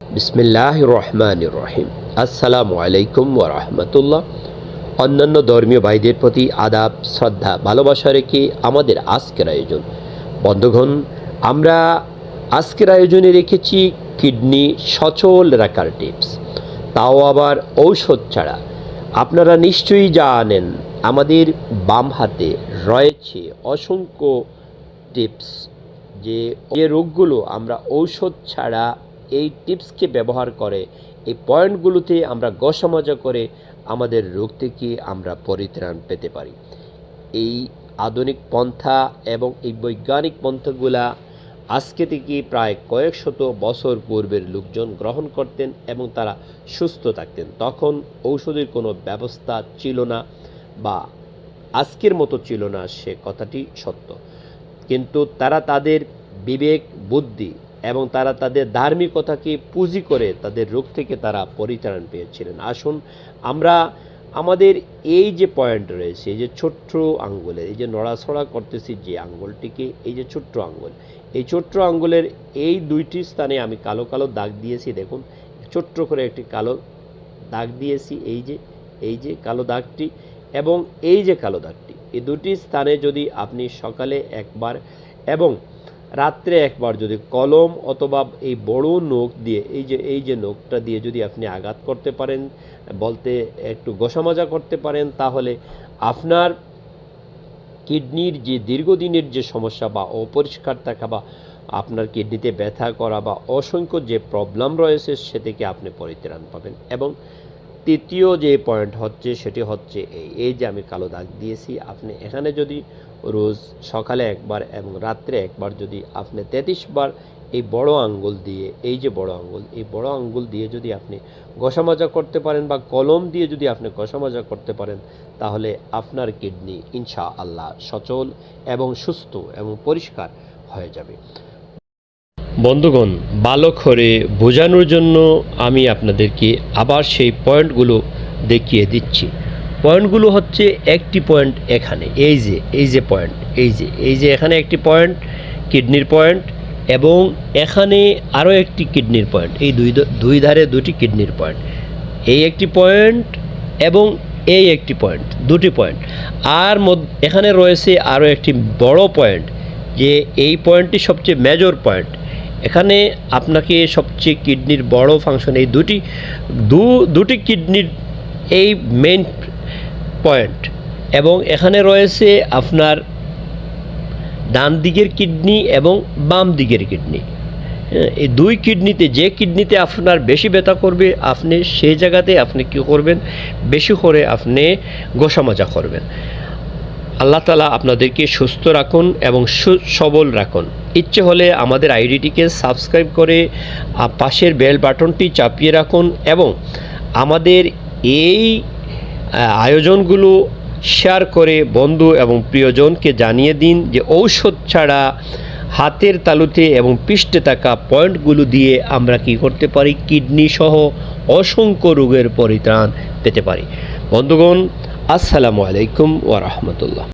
বিসমিল্লাহ রহমান রহিম আসসালামু আলাইকুম ও ওরহমতুল্লাহ অন্যান্য ধর্মীয় ভাইদের প্রতি আদাব, শ্রদ্ধা, ভালোবাসা রেখে আমাদের আজকের আয়োজন। বন্ধুগণ, আমরা আজকের আয়োজনে রেখেছি কিডনি সচল রাখার টিপস। তাও আবার ঔষধ ছাড়া। আপনারা নিশ্চয়ই জানেন, আমাদের বাম হাতে রয়েছে অসংখ্য টিপস যে রোগগুলো আমরা ঔষধ ছাড়া এই টিপসকে ব্যবহার করে, এই পয়েন্টগুলোতে আমরা গসামজা করে আমাদের রোগ থেকে আমরা পরিত্রাণ পেতে পারি। এই আধুনিক পন্থা এবং এই বৈজ্ঞানিক পন্থাগুলা আজকে থেকে প্রায় কয়েক শত বছর পূর্বের লোকজন গ্রহণ করতেন এবং তারা সুস্থ থাকতেন। তখন ঔষধের কোনো ব্যবস্থা ছিল না বা আজকের মতো ছিল না সে কথাটি সত্য। কিন্তু তারা তাদের বিবেক, বুদ্ধি এবং তারা তাদের ধার্মিকতাকে পুঁজি করে তাদের রোগ থেকে তারা পরিত্রাণ পেয়েছিলেন। আসুন আমরা আমাদের এই যে পয়েন্ট রয়েছে, এই যে ছোট্ট আঙ্গুলের এই যে নড়াছড়া করতেছি যে আঙ্গুলটিকে, এই যে ছোট্ট আঙ্গুল, এই ছোট্ট আঙ্গুলের এই দুইটি স্থানে আমি কালো কালো দাগ দিয়েছি। দেখুন, ছোট্ট করে একটি কালো দাগ দিয়েছি, এই যে এই যে কালো দাগটি এবং এই যে কালো দাগটি। এই দুটি স্থানে যদি আপনি সকালে একবার এবং রাত্রে একবার যদি কলম অথবা এই বড় নখ দিয়ে, এই যে এই যে নখটা দিয়ে যদি আপনি আঘাত করতে পারেন, বলতে একটু গোসামজা করতে পারেন, তাহলে আপনার কিডনির যে দীর্ঘদিনের যে সমস্যা বা অপরিষ্কার থাকা বা আপনার কিডনিতে ব্যথা করা বা অসংখ্য যে প্রবলেম রয়েছে সে থেকে আপনি পরিত্রাণ পাবেন। এবং তৃতীয় যে পয়েন্ট হচ্ছে, সেটি হচ্ছে এই। এই যে আমি কালো দাগ দিয়েছি, আপনি এখানে যদি রোজ সকালে একবার এবং রাত্রে একবার যদি আপনি তেত্রিশ বার এই বড় আঙ্গুল দিয়ে, এই যে বড় আঙ্গুল, এই বড় আঙ্গুল দিয়ে যদি আপনি ঘষামজা করতে পারেন বা কলম দিয়ে যদি আপনি ঘষামজা করতে পারেন, তাহলে আপনার কিডনি ইনশা আল্লাহ সচল এবং সুস্থ এবং পরিষ্কার হয়ে যাবে। বন্ধুগণ ভালো করে বোঝানোর জন্য আমি আপনাদেরকে আবার সেই পয়েন্টগুলো দেখিয়ে দিচ্ছি। পয়েন্টগুলো হচ্ছে একটি পয়েন্ট এখানে, এই যে এই যে পয়েন্ট, এই যে এই যে এখানে একটি পয়েন্ট, কিডনির পয়েন্ট, এবং এখানে আরও একটি কিডনির পয়েন্ট, এই দুই দুই ধারে দুটি কিডনির পয়েন্ট। এই একটি পয়েন্ট এবং এই একটি পয়েন্ট, দুটি পয়েন্ট। আর এখানে রয়েছে আরও একটি বড় পয়েন্ট, যে এই পয়েন্টটি সবচেয়ে মেজর পয়েন্ট এখানে আপনাকে সবচেয়ে কিডনির বড় ফাংশন এই দুটি দু দুটি কিডনির এই মেইন পয়েন্ট এবং এখানে রয়েছে আপনার ডান দিকের কিডনি এবং বাম দিকের কিডনি। হ্যাঁ, এই দুই কিডনিতে যে কিডনিতে আপনার বেশি ব্যথা করবে আপনি সেই জায়গাতে আপনি কী করবেন? বেশি করে আপনি গোসামজা করবেন। আল্লাহ তালা আপনাদেরকে সুস্থ রাখুন এবং সবল রাখুন। ইচ্ছে হলে আমাদের আইডিটিকে সাবস্ক্রাইব করে পাশের বেল বাটনটি চাপিয়ে রাখুন এবং আমাদের এই আয়োজনগুলো শেয়ার করে বন্ধু এবং প্রিয়জনকে জানিয়ে দিন যে ঔষধ ছাড়া হাতের তালুতে এবং পৃষ্ঠে থাকা পয়েন্টগুলো দিয়ে আমরা কি করতে পারি? কিডনি সহ অসংখ্য রোগের পরিত্রাণ পেতে পারি। বন্ধুগণ, আসসালামু আলাইকুম ওয়া রাহমাতুল্লাহ।